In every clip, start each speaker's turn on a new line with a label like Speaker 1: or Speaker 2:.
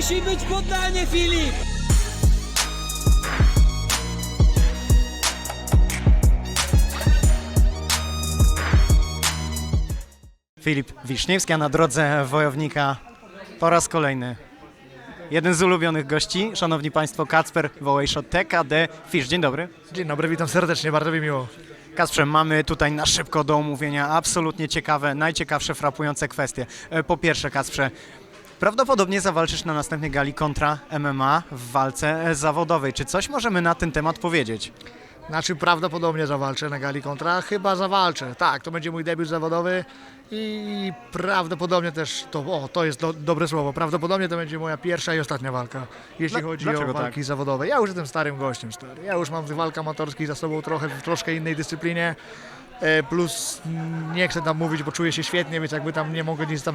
Speaker 1: Musi być poddanie, Filip!
Speaker 2: Filip Wiszniewski, a na drodze wojownika po raz kolejny. Jeden z ulubionych gości, szanowni państwo, Kacper Wołejszo, TKD Fisz. Dzień dobry.
Speaker 3: Dzień dobry, witam serdecznie, bardzo mi miło.
Speaker 2: Kacprze, mamy tutaj na szybko do omówienia absolutnie ciekawe, najciekawsze, frapujące kwestie. E, Po pierwsze, Kacprze, prawdopodobnie zawalczysz na następnej gali kontra MMA w walce e, zawodowej. Czy coś możemy na ten temat powiedzieć?
Speaker 3: Znaczy prawdopodobnie zawalczę na gali kontra, chyba zawalczę. Tak, to będzie mój debiut zawodowy i prawdopodobnie też, to, o, to jest do, dobre słowo, prawdopodobnie to będzie moja pierwsza i ostatnia walka, jeśli
Speaker 2: Dla-
Speaker 3: chodzi o walki
Speaker 2: tak?
Speaker 3: zawodowe. Ja już jestem starym gościem, stary. Ja już mam tych walk amatorskich za sobą trochę w troszkę innej dyscyplinie. E, Plus nie chcę tam mówić, bo czuję się świetnie, więc jakby tam nie mogę nic tam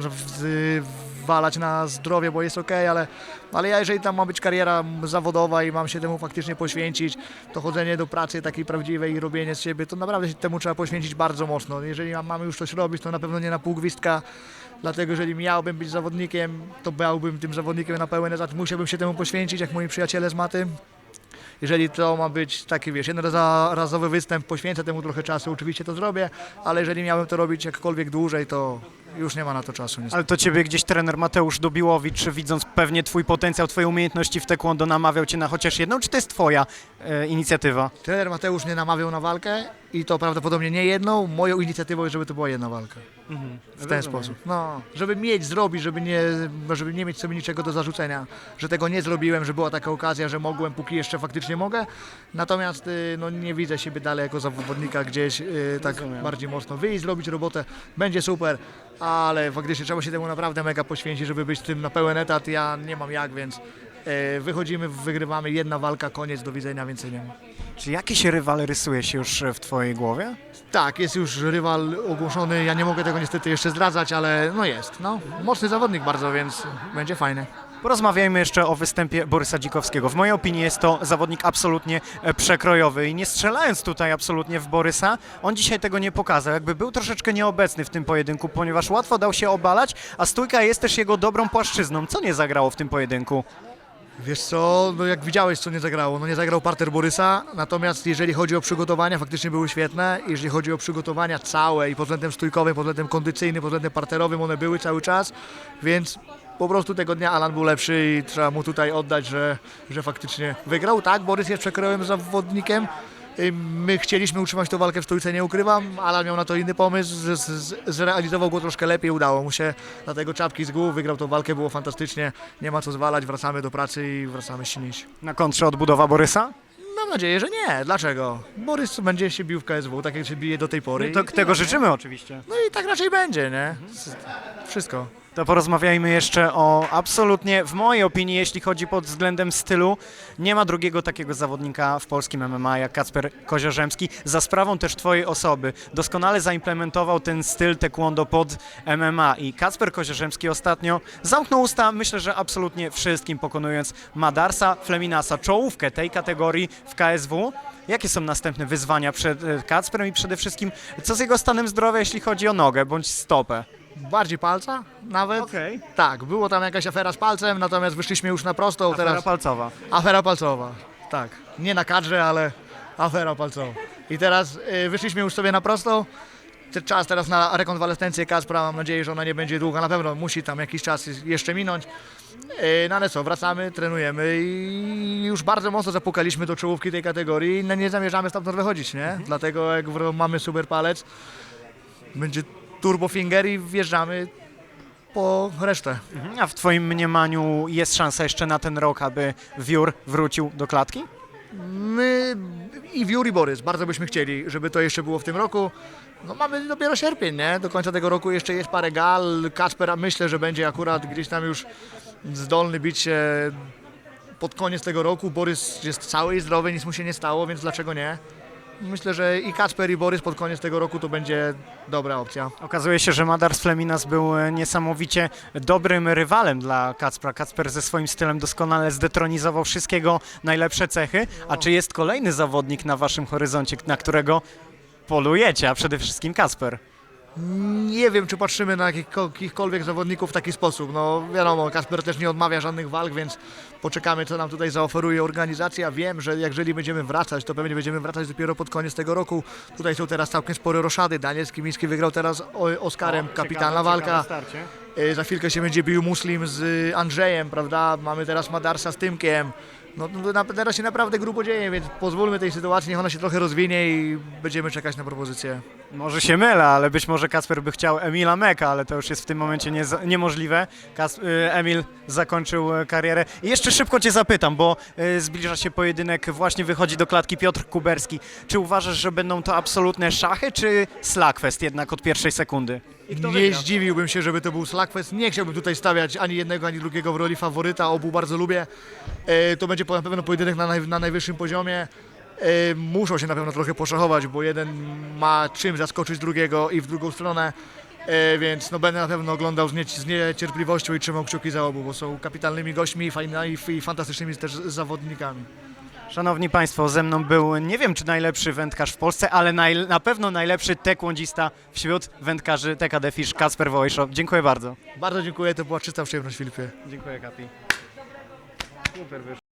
Speaker 3: walać na zdrowie, bo jest ok, ale, ale ja jeżeli tam ma być kariera zawodowa i mam się temu faktycznie poświęcić, to chodzenie do pracy takiej prawdziwej i robienie z siebie, to naprawdę się temu trzeba poświęcić bardzo mocno. Jeżeli ma- mamy już coś robić, to na pewno nie na pół gwizdka, dlatego jeżeli miałbym być zawodnikiem, to byłbym tym zawodnikiem na pełen etat, musiałbym się temu poświęcić, jak moi przyjaciele z maty. Jeżeli to ma być taki, wiesz, jednorazowy występ, poświęcę temu trochę czasu, oczywiście to zrobię, ale jeżeli miałem to robić jakkolwiek dłużej, to już nie ma na to czasu. Niestety.
Speaker 2: Ale to ciebie gdzieś trener Mateusz Dubiłowicz, widząc pewnie twój potencjał, twoje umiejętności w taekwondo, namawiał cię na chociaż jedną, czy to jest twoja e, inicjatywa?
Speaker 3: Trener Mateusz mnie namawiał na walkę i to prawdopodobnie nie jedną. Moją inicjatywą jest, żeby to była jedna walka. W ten sposób. No, żeby mieć, zrobić, żeby nie, żeby nie mieć sobie niczego do zarzucenia, że tego nie zrobiłem, że była taka okazja, że mogłem, póki jeszcze faktycznie mogę. Natomiast y, no, nie widzę siebie dalej jako zawodnika gdzieś y, tak
Speaker 2: Rozumiem.
Speaker 3: bardziej mocno wyjść, zrobić robotę. Będzie super, ale faktycznie trzeba się temu naprawdę mega poświęcić, żeby być tym na pełen etat. Ja nie mam jak, więc y, wychodzimy, wygrywamy, jedna walka, koniec, do widzenia, więcej nie ma.
Speaker 2: Czy jakiś rywal rysuje się już w twojej głowie?
Speaker 3: Tak, jest już rywal ogłoszony. Ja nie mogę tego niestety jeszcze zdradzać, ale no jest. No, mocny zawodnik bardzo, więc będzie fajny.
Speaker 2: Porozmawiajmy jeszcze o występie Borysa Dzikowskiego. W mojej opinii jest to zawodnik absolutnie e, przekrojowy i nie strzelając tutaj absolutnie w Borysa, on dzisiaj tego nie pokazał. Jakby był troszeczkę nieobecny w tym pojedynku, ponieważ łatwo dał się obalać, a stójka jest też jego dobrą płaszczyzną. Co nie zagrało w tym pojedynku?
Speaker 3: Wiesz co, no jak widziałeś, co nie zagrało. No nie zagrał parter Borysa, natomiast jeżeli chodzi o przygotowania, faktycznie były świetne. Jeżeli chodzi o przygotowania całe i pod względem stójkowym, pod względem kondycyjnym, pod względem parterowym, one były cały czas, więc po prostu tego dnia Alan był lepszy i trzeba mu tutaj oddać, że, że faktycznie wygrał. Tak, Borys jest przekrojowym zawodnikiem. My chcieliśmy utrzymać tę walkę w stójce, nie ukrywam. Alan miał na to inny pomysł, z, z, zrealizował go troszkę lepiej, udało mu się. Dlatego czapki z głów, wygrał tą walkę, było fantastycznie. Nie ma co zwalać, wracamy do pracy i wracamy silniejsi.
Speaker 2: Na kontrze odbudowa Borysa?
Speaker 3: Mam nadzieję, że nie. Dlaczego? Borys będzie się bił w KSW, tak jak się bije do tej pory.
Speaker 2: To
Speaker 3: I
Speaker 2: tego życzymy oczywiście.
Speaker 3: No i tak raczej będzie, nie? Wszystko.
Speaker 2: To porozmawiajmy jeszcze o absolutnie, w mojej opinii, jeśli chodzi pod względem stylu, nie ma drugiego takiego zawodnika w polskim MMA jak Kacper Koziorzemski. Za sprawą też twojej osoby doskonale zaimplementował ten styl taekwondo pod MMA i Kacper Koziorzemski ostatnio zamknął usta, myślę, że absolutnie wszystkim, pokonując Madarsa Fleminasa, czołówkę tej kategorii w KSW. Jakie są następne wyzwania przed e, Kacperem i przede wszystkim co z jego stanem zdrowia, jeśli chodzi o nogę bądź stopę?
Speaker 3: Bardziej palca nawet.
Speaker 2: Okej.
Speaker 3: Tak, było tam jakaś afera z palcem, natomiast wyszliśmy już na prostą.
Speaker 2: Afera
Speaker 3: teraz
Speaker 2: palcowa.
Speaker 3: Afera palcowa, tak. Nie na kadrze, ale afera palcowa. I teraz y, wyszliśmy już sobie na prostą. Czas teraz na rekonwalescencję Kaspra, mam nadzieję, że ona nie będzie długa. Na pewno musi tam jakiś czas jeszcze minąć. Y, No ale co, wracamy, trenujemy i już bardzo mocno zapukaliśmy do czołówki tej kategorii i no nie zamierzamy stamtąd wychodzić, nie? Dlatego jak mamy super palec, będzie turbo finger i wjeżdżamy po resztę.
Speaker 2: Mhm. A w Twoim mniemaniu jest szansa jeszcze na ten rok, aby Wiór wrócił do klatki?
Speaker 3: My i Wiór i Borys bardzo byśmy chcieli, żeby to jeszcze było w tym roku. No mamy dopiero sierpień, nie? Do końca tego roku jeszcze jest parę gal. Kacper myślę, że będzie akurat gdzieś tam już zdolny bić się pod koniec tego roku. Borys jest cały i zdrowy, nic mu się nie stało, więc dlaczego nie? Myślę, że i Kacper i Borys pod koniec tego roku to będzie dobra opcja.
Speaker 2: Okazuje się, że Madars Fleminas był e, niesamowicie dobrym rywalem dla Kacpra. Kacper ze swoim stylem doskonale zdetronizował wszystkiego najlepsze cechy. A czy jest kolejny zawodnik na Waszym horyzoncie, na którego polujecie, a przede wszystkim Kacper?
Speaker 3: Nie wiem, czy patrzymy na jakichkolwiek zawodników w taki sposób. No wiadomo, Kasper też nie odmawia żadnych walk, więc poczekamy, co nam tutaj zaoferuje organizacja. Wiem, że jeżeli będziemy wracać, to pewnie będziemy wracać dopiero pod koniec tego roku. Tutaj są teraz całkiem spore roszady. Daniel Skimiński wygrał teraz o- Oskarem, kapitalna walka. E, Za chwilkę się będzie bił Muslim z Andrzejem, prawda? Mamy teraz Madarsa z Tymkiem. No, no teraz się naprawdę grubo dzieje, więc pozwólmy tej sytuacji, niech ona się trochę rozwinie i będziemy czekać na propozycję.
Speaker 2: Może się mylę, ale być może Kasper by chciał Emila Meka, ale to już jest w tym momencie nie, niemożliwe. Kas, y, Emil zakończył e, karierę. I jeszcze szybko Cię zapytam, bo y, zbliża się pojedynek, właśnie wychodzi do klatki Piotr Kuberski. Czy uważasz, że będą to absolutne szachy, czy slagfest jednak od pierwszej sekundy?
Speaker 3: Nie zdziwiłbym się, żeby to był Slackfest. Nie chciałbym tutaj stawiać ani jednego, ani drugiego w roli faworyta. Obu bardzo lubię. E, to będzie na pewno pojedynek na, naj, na najwyższym poziomie. E, muszą się na pewno trochę poszachować, bo jeden ma czym zaskoczyć drugiego i w drugą stronę. E, więc no, będę na pewno oglądał z, nie, z niecierpliwością i trzymał kciuki za obu, bo są kapitalnymi gośćmi i, fajna, i, fantastycznymi też zawodnikami.
Speaker 2: Szanowni Państwo, ze mną był, nie wiem czy najlepszy wędkarz w Polsce, ale naj, na pewno najlepszy tekłądzista wśród wędkarzy TKD Fish, Kasper Wojszow. Dziękuję bardzo.
Speaker 3: Bardzo dziękuję, to była czysta przyjemność Filipie.
Speaker 2: Dziękuję Kapi. Super wyszło.